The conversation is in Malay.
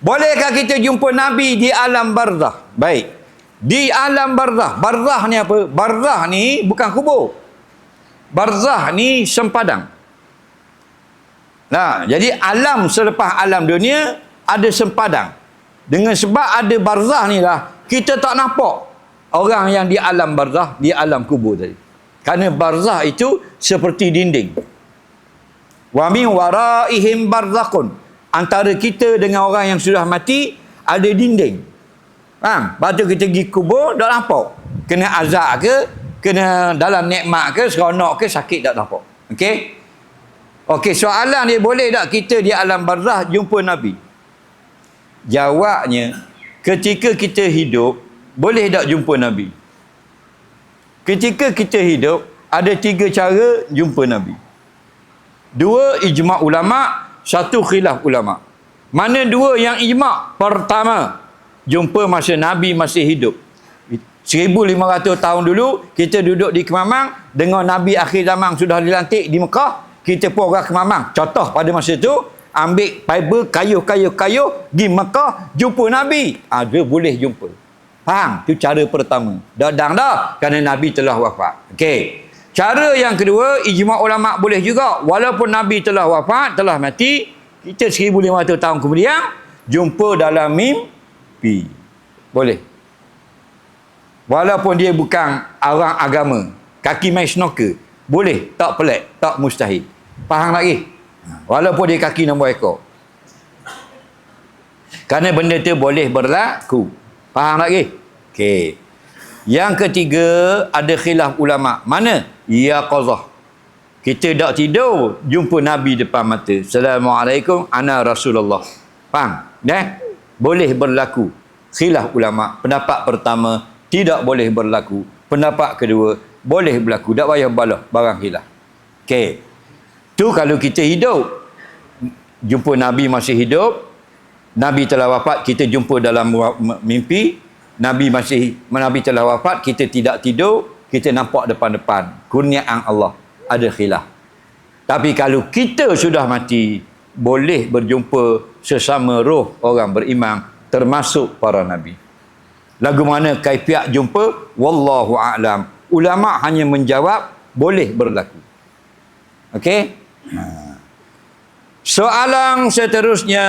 Bolehkah kita jumpa Nabi di alam barzah? Baik. Di alam barzah. Barzah ni apa? Barzah ni bukan kubur. Barzah ni sempadan. Nah, jadi alam selepas alam dunia ada sempadan. Dengan sebab ada barzah ni lah, kita tak nampak orang yang di alam barzah, di alam kubur tadi. Kerana barzah itu seperti dinding. Wa min waraihim barzakhun. Antara kita dengan orang yang sudah mati ada dinding. Faham? Lepas tu kita pergi kubur tak nampak. Kena azab ke, kena dalam nikmat ke, seronok ke, sakit tak nampak. Okey? Okey, soalan dia boleh tak kita di alam barzah jumpa Nabi? Jawabnya, ketika kita hidup, boleh tak jumpa Nabi? Ketika kita hidup, ada tiga cara jumpa Nabi. Dua ijma' ulama, satu khilaf ulama. Mana dua yang ijma'? Pertama, jumpa masa Nabi masih hidup. 1500 tahun dulu, kita duduk di Kemamang, dengan Nabi akhir zaman sudah dilantik di Mekah, kita pun orang Kemamang. Contoh pada masa itu, ambil fiber, kayuh-kayuh-kayuh, pergi Mekah, jumpa Nabi. Ha, dia boleh jumpa. Faham? Itu cara pertama. Dadang dah, kerana Nabi telah wafat. Okey. Cara yang kedua, ijma' ulama' boleh juga. Walaupun Nabi telah wafat, telah mati, kita 1500 tahun kemudian, jumpa dalam mimpi. Boleh. Walaupun dia bukan orang agama, kaki main snorkel, boleh, tak pelik, tak mustahil. Faham lagi? Walaupun dia kaki nombor ekor. Kerana benda tu boleh berlaku. Faham lagi? Okey. Yang ketiga, ada khilaf ulama. Mana? Ya qazah. Kita tak tidur, jumpa Nabi depan mata. Assalamualaikum, ana Rasulullah. Faham? Eh? Boleh berlaku. Khilaf ulama. Pendapat pertama, tidak boleh berlaku. Pendapat kedua, boleh berlaku. Tak payah balah barang khilaf. Okey. Tu kalau kita hidup. Jumpa Nabi masih hidup. Nabi telah wafat, kita jumpa dalam mimpi. Nabi masih Nabi telah wafat, kita tidak tidur, kita nampak depan-depan. Kurniaan Allah ada khilaf. Tapi kalau kita sudah mati, boleh berjumpa sesama roh orang beriman termasuk para nabi. Lagu mana kaifiat jumpa? Wallahu a'lam. Ulama hanya menjawab boleh berlaku. Okey? Soalan seterusnya